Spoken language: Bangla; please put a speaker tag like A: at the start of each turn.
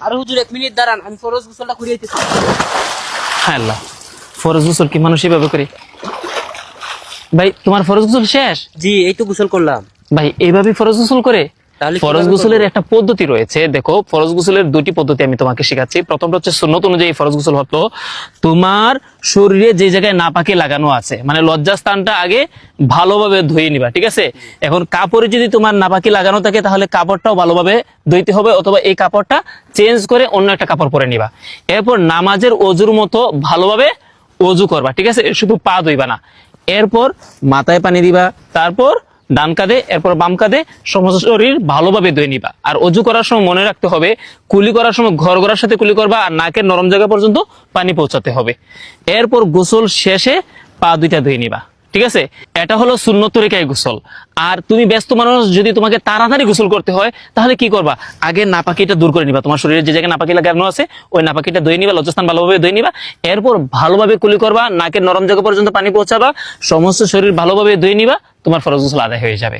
A: আর হুজুর এক মিনিট দাঁড়ান আমি ফরজ গোসলটা
B: হ্যাঁ আল্লাহ ফরজ গোসল কি মানুষ এভাবে করে? ভাই তোমার ফরজ গোসল শেষ?
A: জি এই তো গোসল করলাম।
B: ভাই এইভাবে ফরজ গোসল করে ফরজ গোসলের একটা পদ্ধতি রয়েছে। দেখো ফরজ গোসলের দুটি পদ্ধতি আমি তোমাকে শেখাচ্ছি। প্রথমটা হচ্ছে সুন্নত অনুযায়ী ফরজ গোসল হতো। তোমার শরীরে যে জায়গায় নাপাকি লাগানো আছে মানে লজ্জাস্থানটা আগে ভালোভাবে ধুয়ে নিবা ঠিক আছে? এখন কাপড়ে যদি তোমার নাপাকি লাগানো থাকে তাহলে কাপড়টাও ভালোভাবে ধুইতে হবে অথবা এই কাপড়টা চেঞ্জ করে অন্য একটা কাপড় পরে নিবা। এরপর নামাজের অজুর মতো ভালোভাবে অজু করবা ঠিক আছে? শুধু পা ধুইবা না। এরপর মাথায় পানি দিবা। তারপর ডান কাঁধে, এরপর বাম কাঁধে, সমস্ত শরীর ভালোভাবে ধুয়ে নিবা। আর অজু করার সময় মনে রাখতে হবে, কুলি করার সময় ঘর ঘরার সাথে কুলি করবা আর নাকের নরম জায়গা পর্যন্ত পানি পৌঁছাতে হবে। এরপর গোসল শেষে পা দুইটা ধুয়ে নিবা। ঠিক আছে? এটা হলো শূন্য তরিকায় গোসল। আর তুমি ব্যস্ত মানুষ, যদি তোমাকে তাড়াতাড়ি গোসল করতে হয়, তাহলে কি করবা? আগে নাপাকিটা দূর করে নিবা। তোমার শরীরে যে জায়গায় নাপাকি লাগানো আছে, ওই নাপাকিটা ধুয়ে নিবা, লজ্জাস্থান ভালোভাবে ধুয়ে নিবা। এরপর ভালোভাবে কুলি করবা, নাকের নরম জায়গা পর্যন্ত পানি পৌঁছাবা, সমস্ত শরীর ভালোভাবে ধুয়ে নিবা তোমার ফরজ গোসল আদায় হয়ে যাবে।